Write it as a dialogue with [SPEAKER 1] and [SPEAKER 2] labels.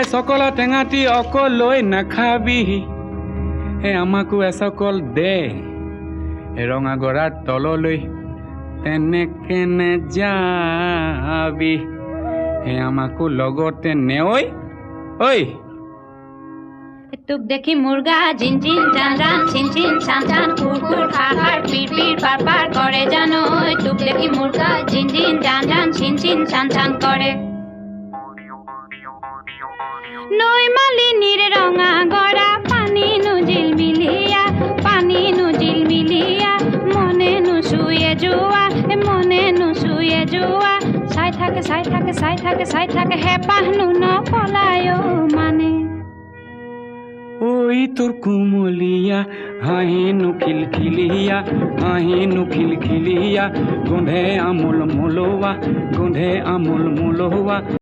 [SPEAKER 1] এ সকল টেঙাটি অকলৈ নাখাবি। এ আমাকো এচকল দে। ৰঙা গৰাৰ তললৈ তেনেকে নেযাবি হে আমাকো লগতে নেঐ ঐ
[SPEAKER 2] টুক দেখি মুরগা জিন জিন চান চান ছিন ছিন ছান ছান কুর কুর খার খার পির পির পার পার করে জানো টুক দেখি মুরগা ঝিন ঝিন চান চান ছিন ছিন ছান ছান করে নৈ মালিনীর রঙা গড়া, পানি নুজিল মিলিয়া, পানি নুজিল মিলিয়া, মনে নুশুয়ে যোৱা এ মনে নুশুয়ে যোৱা চাই থাকে চাই থাকে চাই থাকে চাই থাকে হেঁপাহ নু নপলায় মানে।
[SPEAKER 1] ওই তোর কুমলিয়া, হাঁহিনু খিলখিলিয়া হাঁহিনু খিলখিলিয়া, গোঁধে আমুল মুলোয়া, গোঁধে আমুল মুলোয়া।